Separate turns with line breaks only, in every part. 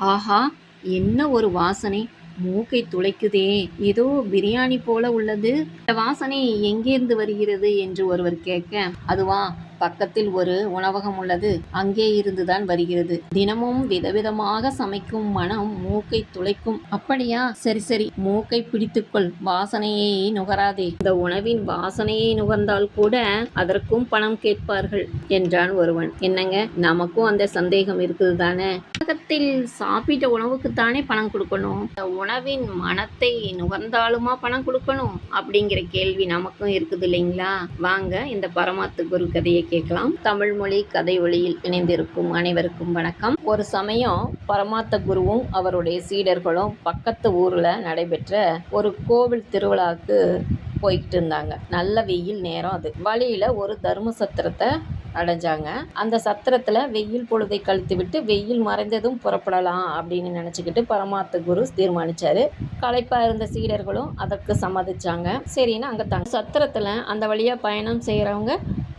ஆஹா என்ன ஒரு வாசனை. மூக்கை துளைக்குதே. ஏதோ பிரியாணி போல உள்ளது. இந்த வாசனை எங்கேருந்து வருகிறது என்று ஒருவர் கேட்க அதுவா பக்கத்தில் ஒரு உணவகம் உள்ளது. அங்கே இருந்துதான் வருகிறது. தினமும் விதவிதமாக சமைக்கும் மனம் மூக்கை துளைக்கும். அப்படியா? சரி சரி. மூக்கை பிடித்துக்கொள். வாசனையை நுகராதே. இந்த உணவின் வாசனையை நுகர்ந்தால் கூட அதற்கும் பணம் கேட்பார்கள் என்றான் ஒருவன். என்னங்க? நமக்கும் அந்த சந்தேகம் இருக்குது தானே? உலகத்தில் சாப்பிட்ட உணவுக்கு தானே பணம் கொடுக்கணும்? இந்த உணவின் மனத்தை நுகர்ந்தாலுமா பணம் கொடுக்கணும்? அப்படிங்கிற கேள்வி நமக்கும் இருக்குது இல்லைங்களா? வாங்க இந்த பரமாத்து குரு கதையை கேட்கலாம். தமிழ் மொழி கதை ஒளியில் இணைந்திருக்கும் அனைவருக்கும் வணக்கம். ஒரு சமயம் பரமாத்த குருவும் அவருடைய சீடர்களும் பக்கத்து ஊர்ல நடைபெற்ற ஒரு கோவில் திருவிழாவுக்கு போய்கிட்டு இருந்தாங்க. நல்ல வெயில் நேரம் அது. வழியில ஒரு தர்ம சத்திரத்தை அடைஞ்சாங்க. அந்த சத்திரத்தில் வெயில் பொழுதை கழித்து விட்டு வெயில் மறைந்ததும் புறப்படலாம் அப்படின்னு நினச்சிக்கிட்டு பரமாத்த குரு தீர்மானிச்சாரு. களைப்பாக இருந்த சீடர்களும் அதற்கு சம்மதிச்சாங்க. சரின்னு அங்கே தங்க சத்திரத்தில் அந்த வழியாக பயணம் செய்கிறவங்க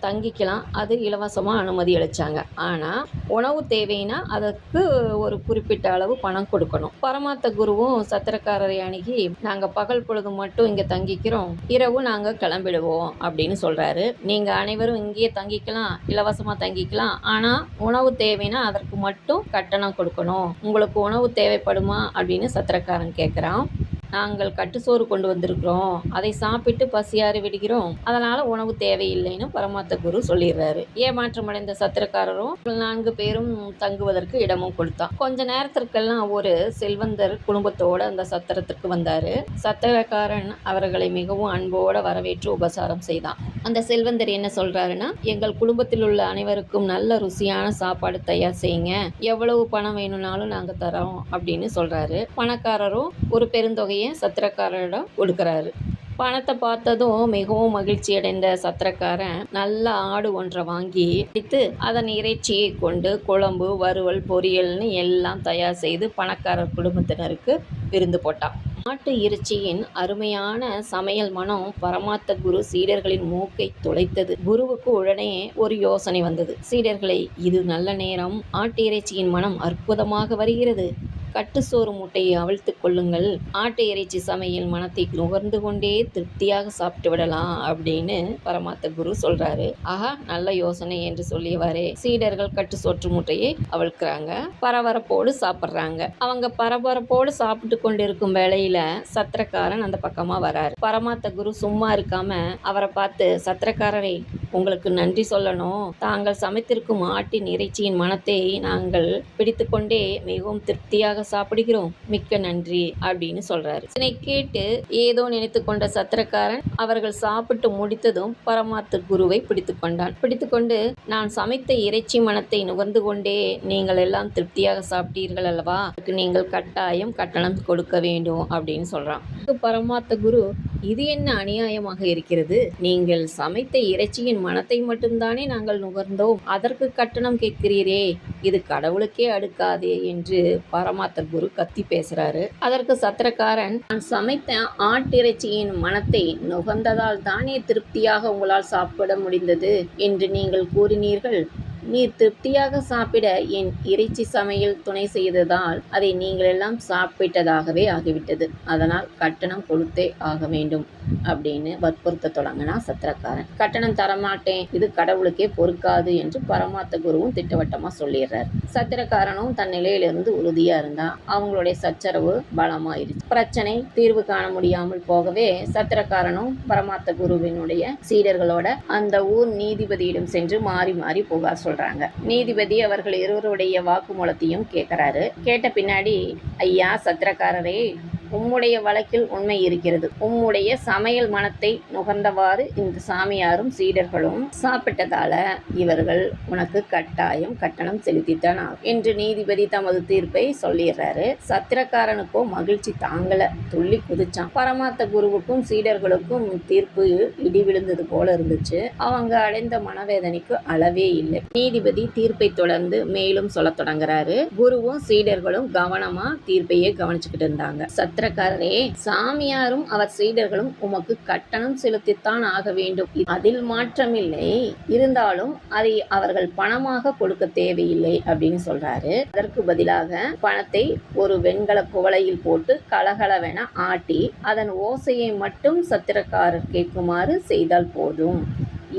தங்கிக்கலாம். அது இலவசமாக அனுமதி அளித்தாங்க ஆனால் உணவு தேவைன்னா அதற்கு ஒரு குறிப்பிட்ட அளவு பணம் கொடுக்கணும். பரமாத்த குருவும் சத்திரக்காரரை அணுகி நாங்கள் பகல் பொழுது மட்டும் இங்கே தங்கிக்கிறோம். இரவு நாங்கள் கிளம்பிடுவோம் அப்படின்னு சொல்கிறாரு நீங்கள் அனைவரும் இங்கேயே தங்கிக்கலாம் இலவசமாக தங்கிக்கலாம். ஆனால் உணவு தேவைன்னா அதற்கு மட்டும் கட்டணம் கொடுக்கணும். உங்களுக்கு உணவு தேவைப்படுமா? அப்படின்னு சத்திரக்காரன் கேட்குறான் நாங்கள் கட்டுச்சோறு கொண்டு வந்திருக்கிறோம். அதை சாப்பிட்டு பசியாறு விடுகிறோம். அதனால உணவு தேவையில்லைன்னு பரமாத்த குரு சொல்லிடுறாரு. ஏமாற்றமடைந்த சத்திரக்காரரும் நான்கு பேரும் தங்குவதற்கு இடமும் கொடுத்தான். கொஞ்ச நேரத்திற்கெல்லாம் ஒரு செல்வந்தர் குடும்பத்தோட அந்த சத்திரத்திற்கு வந்தாரு. சத்திரக்காரன் அவர்களை மிகவும் அன்போட வரவேற்று உபசாரம் செய்தான். அந்த செல்வந்தர் என்ன சொல்றாருன்னா எங்கள் குடும்பத்தில் உள்ள அனைவருக்கும் நல்ல ருசியான சாப்பாடு தயார் செய்யுங்க. எவ்வளவு பணம் வேணும்னாலும் நாங்க தரோம் அப்படின்னு சொல்றாரு. பணக்காரரும் ஒரு பெருந்தொகையை சத்திரக்காரரிடம் கொடுக்கிறாரு. பணத்தை பார்த்ததும் மிகவும் மகிழ்ச்சி அடைந்த சத்திரக்காரன் நல்ல ஆடு ஒன்றை வாங்கி பிடித்து அதன் இறைச்சியை கொண்டு குழம்பு வறுவல் பொரியல்னு எல்லாம் தயார் செய்து பணக்காரர் குடும்பத்தினருக்கு விருந்து போட்டான். நாட்டு இறைச்சியின் அருமையான சமையல் மனம் பரமாத்த குரு சீடர்களின் மூக்கை துளைத்தது குருவுக்கு உடனே ஒரு யோசனை வந்தது. சீடர்களை இது நல்ல நேரம். ஆட்டு இறைச்சியின் மனம் அற்புதமாக வருகிறது. கட்டுசோறு மூட்டையை அவிழ்த்து கொள்ளுங்கள். ஆட்டு இறைச்சி சமையல் மனத்தை நுகர்ந்து கொண்டே திருப்தியாக சாப்பிட்டு விடலாம் அப்படின்னு பரமாத்த குரு சொல்றாரு. ஆஹா நல்ல யோசனை என்று சொல்லியவாறே சீடர்கள் கட்டு சோற்று மூட்டையை அவிழ்க்கிறாங்க பரபரப்போடு சாப்பிட்றாங்க. அவங்க பரபரப்போடு சாப்பிட்டு கொண்டிருக்கும் வேளையில சத்திரக்காரன் அந்த பக்கமா வராரு. பரமாத்த குரு சும்மா இருக்காம அவரை பார்த்து சத்திரக்காரரை உங்களுக்கு நன்றி சொல்லணும். தாங்கள் சமைத்திருக்கும் ஆட்டின் இறைச்சியின் மனத்தை நாங்கள் பிடித்துக்கொண்டே மிகவும் திருப்தியாக சாப்பிடுகிறோம். மிக்க நன்றி அப்படின்னு சொல்றாரு. இதனை கேட்டு ஏதோ நினைத்து கொண்ட சத்திரக்காரன் அவர்கள் சாப்பிட்டு முடித்ததும் பரமாத்து குருவை பிடித்து கொண்டான். பிடித்துக்கொண்டு நான் சமைத்த இறைச்சி மனத்தை நுகர்ந்து கொண்டே நீங்கள் எல்லாம் திருப்தியாக சாப்பிட்டீர்கள் அல்லவா? அதுக்கு நீங்கள் கட்டாயம் கட்டணம் கொடுக்க வேண்டும் அப்படின்னு சொல்றான். பரமாத்த குரு இது என்ன அநியாயமாக இருக்கிறது? நீங்கள் சமைத்த இறைச்சியின் மனத்தை மட்டும்தானே நாங்கள் நுகர்ந்தோம். அதற்கு கட்டணம் கேட்கிறீரே. இது கடவுளுக்கே அடுக்காதே என்று பரமாத்த குரு கத்தி பேசுறாரு. அதற்கு சத்திரக்காரன் நான் சமைத்த ஆட்டிறைச்சியின் மனத்தை நுகர்ந்ததால் தானே திருப்தியாக உங்களால் சாப்பிட முடிந்தது என்று நீங்கள் கூறினீர்கள். நீர் திருப்தியாக சாப்பிட என் இறைச்சி சமையல் துணை செய்ததால் அதை நீங்கள் எல்லாம் சாப்பிட்டதாகவே ஆகிவிட்டது. அதனால் கட்டணம் கொடுத்தே ஆக வேண்டும் அப்படின்னு வற்புறுத்த தொடங்கினா சத்திரக்காரன். கட்டணம் தரமாட்டேன். இது கடவுளுக்கே பொறுக்காது என்று பரமாத்த குருவும் திட்டவட்டமா சொல்லிடுறார். சத்திரக்காரனும் தன் நிலையிலிருந்து உறுதியா இருந்தா அவங்களுடைய சச்சரவு பலமாயிருச்சு. பிரச்சனை தீர்வு காண முடியாமல் போகவே சத்திரக்காரனும் பரமாத்த குருவினுடைய சீடர்களோட அந்த ஊர் நீதிபதியிடம் சென்று மாறி மாறி புகார் சொல்றாங்க. நீதிபதி அவர்கள் இருவருடைய வாக்குமூலத்தையும் கேட்கிறாரு கேட்ட பின்னாடி ஐயா சத்திரக்காரரே உம்முடைய வழக்கில் உண்மை இருக்கிறது. உம்முடைய சமையல் மனத்தை நுகர்ந்தவாறு இந்த சாமியாரும் சீடர்களும் சாப்பிட்டதால இவர்கள் உனக்கு கட்டாயம் கட்டணம் செலுத்தித்தான் ஆகும் என்று நீதிபதி தமது தீர்ப்பை சொல்லிடுறாரு. சத்திரக்காரனுக்கோ மகிழ்ச்சி தாங்கல துள்ளி குதிச்சான். பரமாத்த குருவுக்கும் சீடர்களுக்கும் தீர்ப்பு இடி விழுந்தது போல இருந்துச்சு. அவங்க அடைந்த மனவேதனைக்கு அளவே இல்லை. நீதிபதி தீர்ப்பை தொடர்ந்து மேலும் சொல்ல தொடங்குறாரு. குருவும் சீடர்களும் கவனமா தீர்ப்பையே கவனிச்சுக்கிட்டு இருந்தாங்க. சத்திர சத்திரக்காரரே சாமியாரும் அவர் சீடர்களும் உமக்கு கட்டணம் செலுத்தித்தான் ஆக வேண்டும். அதில் மாற்றமில்லை. இருந்தாலும் அதை அவர்கள் பணமாக கொடுக்க தேவையில்லை அப்படின்னு சொல்றாரு. அதற்கு பதிலாக பணத்தை ஒரு வெண்கல குவளையில் போட்டு கலகலவென ஆட்டி அதன் ஓசையை மட்டும் சத்திரக்காரர் கேட்குமாறு செய்தால் போதும்.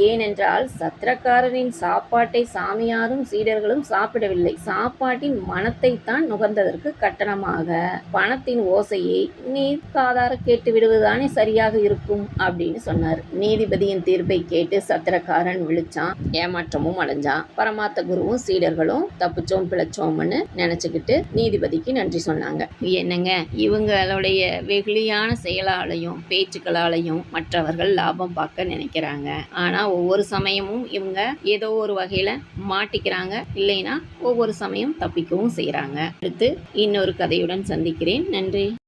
ஏனென்றால் சத்திரக்காரரின் சாப்பாட்டை சாமியாரும் சீடர்களும் சாப்பிடவில்லை. சாப்பாட்டின் மனத்தை தான் நுகர்ந்ததற்கு கட்டணமாக. பணத்தின் ஓசையை நீர் காதார கேட்டு விடுவதுதானே சரியாக இருக்கும் அப்படின்னு சொன்னார். நீதிபதியின் தீர்ப்பை கேட்டு சத்திரக்காரன் விழிச்சான். ஏமாற்றமும் அடைஞ்சான். பரமாத்த குருவும் சீடர்களும் தப்பிச்சோம் பிழைச்சோம்னு நினைச்சுக்கிட்டு நீதிபதிக்கு நன்றி சொன்னாங்க. என்னங்க இவங்களுடைய வெகுளியான செயலாலையும் பேச்சுக்களாலையும் மற்றவர்கள் லாபம் பார்க்க நினைக்கிறாங்க. ஆனா ஒவ்வொரு சமயமும் இவங்க ஏதோ ஒரு வகையில் மாட்டிக்கிறாங்க இல்லைன்னா ஒவ்வொரு சமயம் தப்பிக்கவும் செய்கிறாங்க அடுத்து இன்னொரு கதையுடன் சந்திக்கிறேன். நன்றி.